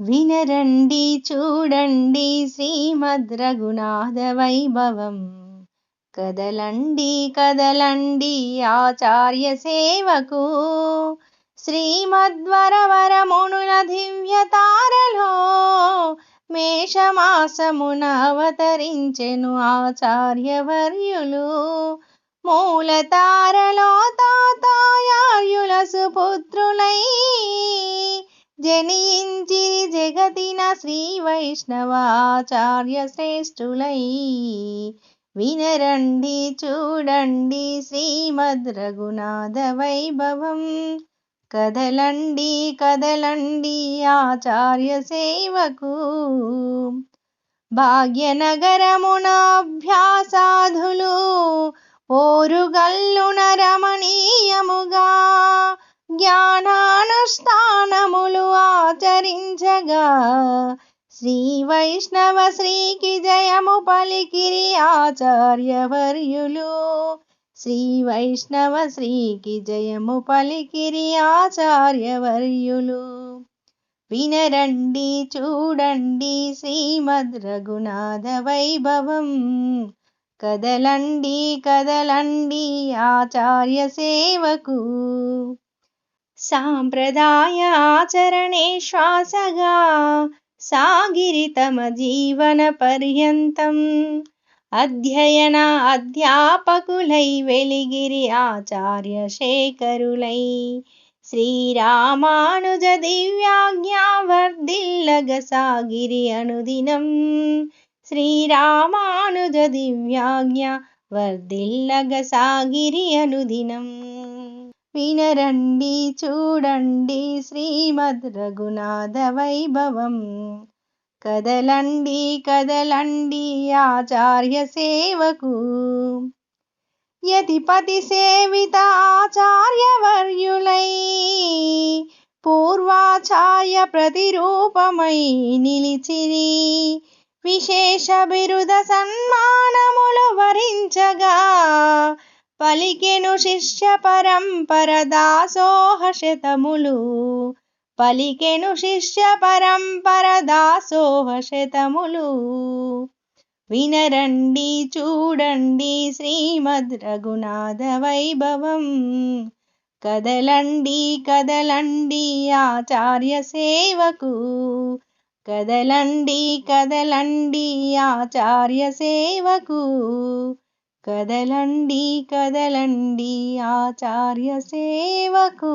వినరండి చూడండి శ్రీమద్ రఘునాథ వైభవం. కదలండి కదలండి ఆచార్య సేవకు. శ్రీమద్వరవరమునుల దివ్య తారలో మేషమాసమున అవతరించెను ఆచార్యవర్యులు. మూల జనించి జగతిన శ్రీ వైష్ణవాచార్య శ్రేష్ఠులై. వినరండి చూడండి శ్రీమద్ రఘునాథ వైభవం. కదలండి కదలండి ఆచార్య సేవకు. భాగ్యనగరమునాభ్యాసాధులు ఓరుగల్లు ఓరుగల్లున రమణీయముగా జ్ఞానానుష్ఠానములు ఆచరించగా శ్రీ వైష్ణవ శ్రీకి జయము పలికిరి ఆచార్యవర్యులు. శ్రీ వైష్ణవ శ్రీకి జయము పలికిరి ఆచార్యవర్యులు. వినరండి చూడండి శ్రీమద్ రఘునాథ వైభవం. కదలండి కదలండి ఆచార్య సేవకు. సాంప్రదాయ ఆచరణే శ్వాసగా సాగిరి తమ జీవన పర్యంతం. అధ్యయన అధ్యాపకులై వెలిగిరి ఆచార్య శేఖరులై. శ్రీరామానుజ దివ్యాజ్ఞావర్ధిల్లగ సాగిరి అనుదినం. శ్రీరామానుజ దివ్యాజ్ఞ వర్ధిల్లగ సాగిరి అనుదినం. వినరండి చూడండి శ్రీమద్ రఘునాథ వైభవం. కదలండి కదలండి ఆచార్య సేవకు. యతిపతి సేవిత ఆచార్యవర్యులై పూర్వాచార్య ప్రతిరూపమై నిలిచిరి. విశేష బిరుద సన్మానములు వరించగా పలికెను శిష్య పరంపర దాసోహ శతములు పలికెను శిష్య పరంపర దాసోహ శతములు వినరండి చూడండి శ్రీమద్ రఘునాథ వైభవం. కదలండి కదలండి ఆచార్య సేవకు. కదలండి కదలండి ఆచార్య సేవకు. కదలండి కదలండి ఆచార్య సేవకు.